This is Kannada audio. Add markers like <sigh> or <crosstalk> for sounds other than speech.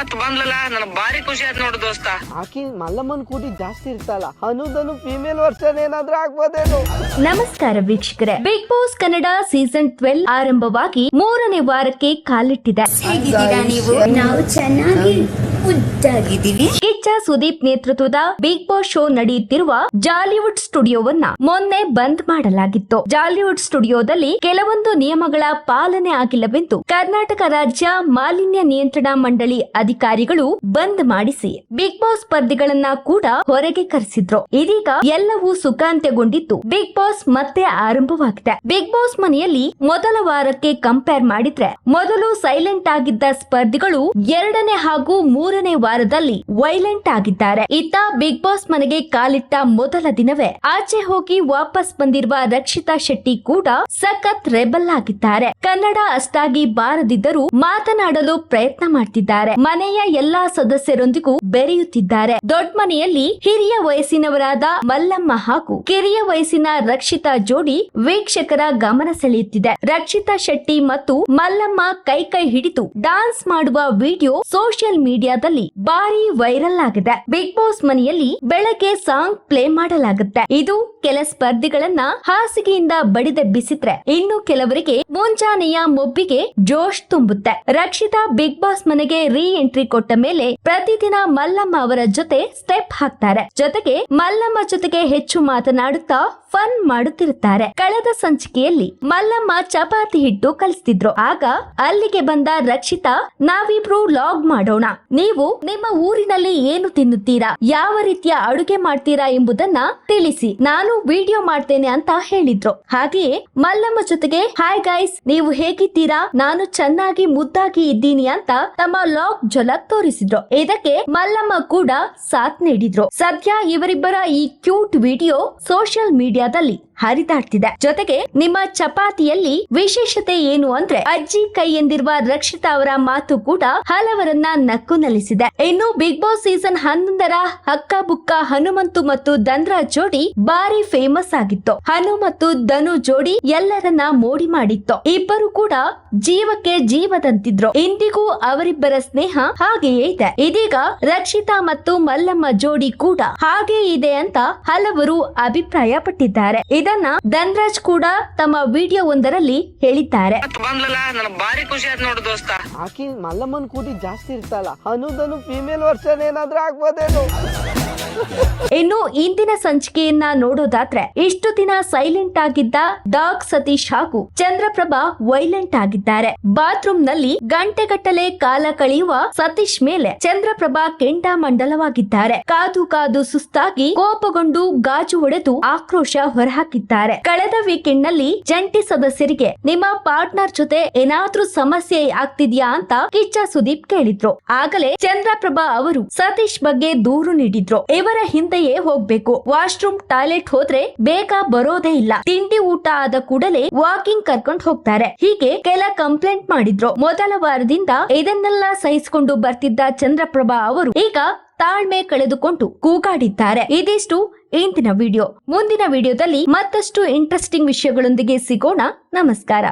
ಮತ್ ಬಂದ್ಲಲ್ಲ ನನ್ ಬಾರಿ ಖುಷಿ ಆಯ್ತು ನೋಡು ದೋಸ್ತ. ಆಕಿ ಮಲ್ಲಮ್ಮನ್ ಕೂಡಿ ಜಾಸ್ತಿ ಇರ್ತಲ್ಲ ಅನುದನು ಫೀಮೇಲ್ ವರ್ಷನ್ ಏನಾದ್ರೂ ಆಗ್ಬೋದೇನು? ನಮಸ್ಕಾರ ವೀಕ್ಷಕರೇ. Bigg Boss Kannada season twelve ಆರಂಭವಾಗಿ ಮೂರನೇ ವಾರಕ್ಕೆ ಕಾಲಿಟ್ಟಿದೆ. ಹೇಗಿದ್ದೀರಾ ನೀವು? ನಾವು ಚೆನ್ನಾಗಿ ಕಿಚ್ಚ ಸುದೀಪ್ ನೇತೃತ್ವದ ಬಿಗ್ ಬಾಸ್ ಶೋ ನಡೆಯುತ್ತಿರುವ ಜಾಲಿವುಡ್ ಸ್ಟುಡಿಯೋವನ್ನ ಮೊನ್ನೆ ಬಂದ್ ಮಾಡಲಾಗಿತ್ತು. ಜಾಲಿವುಡ್ ಸ್ಟುಡಿಯೋದಲ್ಲಿ ಕೆಲವೊಂದು ನಿಯಮಗಳ ಪಾಲನೆ ಆಗಿಲ್ಲವೆಂದು ಕರ್ನಾಟಕ ರಾಜ್ಯ ಮಾಲಿನ್ಯ ನಿಯಂತ್ರಣ ಮಂಡಳಿ ಅಧಿಕಾರಿಗಳು ಬಂದ್ ಮಾಡಿಸಿ ಬಿಗ್ ಬಾಸ್ ಸ್ಪರ್ಧಿಗಳನ್ನ ಕೂಡ ಹೊರಗೆ ಕರೆಸಿದ್ರು. ಇದೀಗ ಎಲ್ಲವೂ ಸುಖಾಂತ್ಯಗೊಂಡಿದ್ದು ಬಿಗ್ ಬಾಸ್ ಮತ್ತೆ ಆರಂಭವಾಗಿದೆ. ಬಿಗ್ ಬಾಸ್ ಮನೆಯಲ್ಲಿ ಮೊದಲ ವಾರಕ್ಕೆ ಕಂಪೇರ್ ಮಾಡಿದ್ರೆ ಮೊದಲು ಸೈಲೆಂಟ್ ಆಗಿದ್ದ ಸ್ಪರ್ಧಿಗಳು ಎರಡನೇ ಹಾಗೂ ಮೂರನೇ ವಾರದಲ್ಲಿ ವೈಲೆಂಟ್ ಆಗಿದ್ದಾರೆ. ಇತ್ತ ಬಿಗ್ ಬಾಸ್ ಮನೆಗೆ ಕಾಲಿಟ್ಟ ಮೊದಲ ದಿನವೇ ಆಚೆ ಹೋಗಿ ವಾಪಸ್ ಬಂದಿರುವ ರಕ್ಷಿತಾ ಶೆಟ್ಟಿ ಕೂಡ ಸಖತ್ ರೆಬಲ್ ಆಗಿದ್ದಾರೆ. ಕನ್ನಡ ಅಷ್ಟಾಗಿ ಬಾರದಿದ್ದರೂ ಮಾತನಾಡಲು ಪ್ರಯತ್ನ ಮಾಡ್ತಿದ್ದಾರೆ. ಮನೆಯ ಎಲ್ಲಾ ಸದಸ್ಯರೊಂದಿಗೂ ಬೆರೆಯುತ್ತಿದ್ದಾರೆ. ದೊಡ್ಡ ಮನೆಯಲ್ಲಿ ಹಿರಿಯ ವಯಸ್ಸಿನವರಾದ ಮಲ್ಲಮ್ಮ ಹಾಗೂ ಕಿರಿಯ ವಯಸ್ಸಿನ ರಕ್ಷಿತಾ ಜೋಡಿ ವೀಕ್ಷಕರ ಗಮನ ಸೆಳೆಯುತ್ತಿದೆ. ರಕ್ಷಿತಾ ಶೆಟ್ಟಿ ಮತ್ತು ಮಲ್ಲಮ್ಮ ಕೈ ಕೈ ಹಿಡಿದು ಡಾನ್ಸ್ ಮಾಡುವ ವಿಡಿಯೋ ಸೋಷಿಯಲ್ ಮೀಡಿಯಾದಲ್ಲಿ ಭಾರಿ ವೈರಲ್ ಆಗಿದೆ. ಬಿಗ್ ಬಾಸ್ ಮನೆಯಲ್ಲಿ ಬೆಳಗ್ಗೆ ಸಾಂಗ್ ಪ್ಲೇ ಮಾಡಲಾಗುತ್ತೆ. ಇದು ಕೆಲ ಸ್ಪರ್ಧಿಗಳನ್ನ ಹಾಸಿಗೆಯಿಂದ ಬಡಿದೆಬ್ಬಿಸಿದ್ರೆ ಇನ್ನು ಕೆಲವರಿಗೆ ಮುಂಜಾನೆಯ ಮೊಬ್ಬಿಗೆ ಜೋಶ್ ತುಂಬುತ್ತೆ. ರಕ್ಷಿತಾ ಬಿಗ್ ಬಾಸ್ ಮನೆಗೆ ರೀ ಕೊಟ್ಟ ಮೇಲೆ ಪ್ರತಿದಿನ ಮಲ್ಲಮ್ಮ ಅವರ ಜೊತೆ ಸ್ಟೆಪ್ ಹಾಕ್ತಾರೆ. ಜೊತೆಗೆ ಮಲ್ಲಮ್ಮ ಜೊತೆಗೆ ಹೆಚ್ಚು ಮಾತನಾಡುತ್ತಾ ಫನ್ ಮಾಡುತ್ತಿರುತ್ತಾರೆ. ಕಳೆದ ಸಂಚಿಕೆಯಲ್ಲಿ ಮಲ್ಲಮ್ಮ ಚಪಾತಿ ಹಿಟ್ಟು ಕಲಿಸ್ತಿದ್ರು. ಆಗ ಅಲ್ಲಿಗೆ ಬಂದ ರಕ್ಷಿತಾ, ನಾವಿಬ್ರು ಲಾಗ್ ಮಾಡೋಣ. ನೀವು ನಿಮ್ಮ ಊರಿನಲ್ಲಿ ಏನು ತಿನ್ನುತ್ತೀರಾ? ಯಾವ ರೀತಿಯ ಅಡುಗೆ ಮಾಡ್ತೀರಾ ಎಂಬುದನ್ನ ತಿಳಿಸಿ. ನಾನು ವಿಡಿಯೋ ಮಾಡ್ತೇನೆ ಅಂತ ಹೇಳಿದ್ರು. ಹಾಗೆಯೇ ಮಲ್ಲಮ್ಮ ಜೊತೆಗೆ, ಹಾಯ್ ಗೈಸ್, ನೀವು ಹೇಗಿದ್ದೀರಾ? ನಾನು ಚೆನ್ನಾಗಿ ಮುದ್ದಾಗಿ ಇದ್ದೀನಿ ಅಂತ ತಮ್ಮ ಲಾಗ್ ಝಲಕ್ ತೋರಿಸಿದ್ರು. ಇದಕ್ಕೆ ಮಲ್ಲಮ್ಮ ಕೂಡ ಸಾಥ್ ನೀಡಿದ್ರು. ಸದ್ಯ ಇವರಿಬ್ಬರ ಈ ಕ್ಯೂಟ್ ವಿಡಿಯೋ ಸೋಷಿಯಲ್ ಮೀಡಿಯಾದಲ್ಲಿ ಹರಿದಾಡ್ತಿದೆ. ಜೊತೆಗೆ ನಿಮ್ಮ ಚಪಾತಿಯಲ್ಲಿ ವಿಶೇಷತೆ ಏನು ಅಂದ್ರೆ ಅಜ್ಜಿ ಕೈ ಎಂದಿರುವ ರಕ್ಷಿತಾ ಅವರ ಮಾತು ಕೂಡ ಹಲವರನ್ನ ನಕ್ಕು ನಲಿಸಿದೆ. ಇನ್ನು ಬಿಗ್ ಬಾಸ್ ಸೀಸನ್ ಹನ್ನೊಂದರ ಹಕ್ಕ ಬುಕ್ಕ ಹನುಮಂತು ಮತ್ತು ದಂದ್ರಾ ಜೋಡಿ ಬಾರಿ ಫೇಮಸ್ ಆಗಿತ್ತು. ಹನು ಮತ್ತು ಧನು ಜೋಡಿ ಎಲ್ಲರನ್ನ ಮೋಡಿ ಮಾಡಿತ್ತು. ಇಬ್ಬರು ಕೂಡ ಜೀವಕ್ಕೆ ಜೀವದಂತಿದ್ರು. ಇಂದಿಗೂ ಅವರಿಬ್ಬರ ಸ್ನೇಹ ಹಾಗೆಯೇ ಇದೆ. ಇದೀಗ ರಕ್ಷಿತಾ ಮತ್ತು ಮಲ್ಲಮ್ಮ ಜೋಡಿ ಕೂಡ ಹಾಗೆ ಇದೆ ಅಂತ ಹಲವರು ಅಭಿಪ್ರಾಯ ಪಟ್ಟಿದ್ದಾರೆ ಇದನ್ನ ಧನ್ರಾಜ್ ಕೂಡ ತಮ್ಮ ವಿಡಿಯೋ ಒಂದರಲ್ಲಿ ಹೇಳಿದ್ದಾರೆ. ಬಾರಿ ಖುಷಿ ಆಯ್ತು ನೋಡು ದೋಸ್ತ. ಆಕಿ ಮಲ್ಲಮ್ಮನ್ ಕೂಡಿ ಜಾಸ್ತಿ ಇರ್ತಲ್ಲ ಅನುದನು ಫೀಮೇಲ್ ವರ್ಷನ್ ಏನಾದ್ರೂ ಆಗ್ಬೋದೇನು? <laughs> ಇನ್ನು ಇಂದಿನ ಸಂಚಿಕೆಯನ್ನ ನೋಡೋದಾದ್ರೆ ಇಷ್ಟು ದಿನ ಸೈಲೆಂಟ್ ಆಗಿದ್ದ ಡಾಗ್ ಸತೀಶ್ ಹಾಗೂ ಚಂದ್ರಪ್ರಭಾ ವೈಲೆಂಟ್ ಆಗಿದ್ದಾರೆ. ಬಾತ್ರೂಮ್ನಲ್ಲಿ ಗಂಟೆಗಟ್ಟಲೆ ಕಾಲ ಕಳೆಯುವ ಸತೀಶ್ ಮೇಲೆ ಚಂದ್ರಪ್ರಭಾ ಕೆಂಡಾಮಂಡಲವಾಗಿದ್ದಾರೆ ಕಾದು ಕಾದು ಸುಸ್ತಾಗಿ ಕೋಪಗೊಂಡು ಗಾಜು ಹೊಡೆದು ಆಕ್ರೋಶ ಹೊರಹಾಕಿದ್ದಾರೆ. ಕಳೆದ ವೀಕೆಂಡ್ನಲ್ಲಿ ಜಂಟಿ ಸದಸ್ಯರಿಗೆ ನಿಮ್ಮ ಪಾರ್ಟ್ನರ್ ಜೊತೆ ಏನಾದ್ರೂ ಸಮಸ್ಯೆ ಆಗ್ತಿದ್ಯಾ ಅಂತ ಕಿಚ್ಚ ಸುದೀಪ್ ಕೇಳಿದ್ರು. ಆಗಲೇ ಚಂದ್ರಪ್ರಭಾ ಅವರು ಸತೀಶ್ ಬಗ್ಗೆ ದೂರು ನೀಡಿದ್ರು. ಇವರ ಹಿಂದೆಯೇ ಹೋಗ್ಬೇಕು. ವಾಶ್ರೂಮ್, ಟಾಯ್ಲೆಟ್ ಹೋದ್ರೆ ಬೇಗ ಬರೋದೇ ಇಲ್ಲ. ತಿಂಡಿ ಊಟ ಆದ ಕೂಡಲೇ ವಾಕಿಂಗ್ ಕರ್ಕೊಂಡು ಹೋಗ್ತಾರೆ. ಹೀಗೆ ಕೆಲ ಕಂಪ್ಲೇಂಟ್ ಮಾಡಿದ್ರು. ಮೊದಲ ವಾರದಿಂದ ಇದನ್ನೆಲ್ಲ ಸಹಿಸಿಕೊಂಡು ಬರ್ತಿದ್ದ ಚಂದ್ರಪ್ರಭಾ ಅವರು ಈಗ ತಾಳ್ಮೆ ಕಳೆದುಕೊಂಡು ಕೂಗಾಡಿದ್ದಾರೆ. ಇದಿಷ್ಟು ಇಂದಿನ ವಿಡಿಯೋ. ಮುಂದಿನ ವಿಡಿಯೋದಲ್ಲಿ ಮತ್ತಷ್ಟು ಇಂಟ್ರೆಸ್ಟಿಂಗ್ ವಿಷಯಗಳೊಂದಿಗೆ ಸಿಗೋಣ. ನಮಸ್ಕಾರ.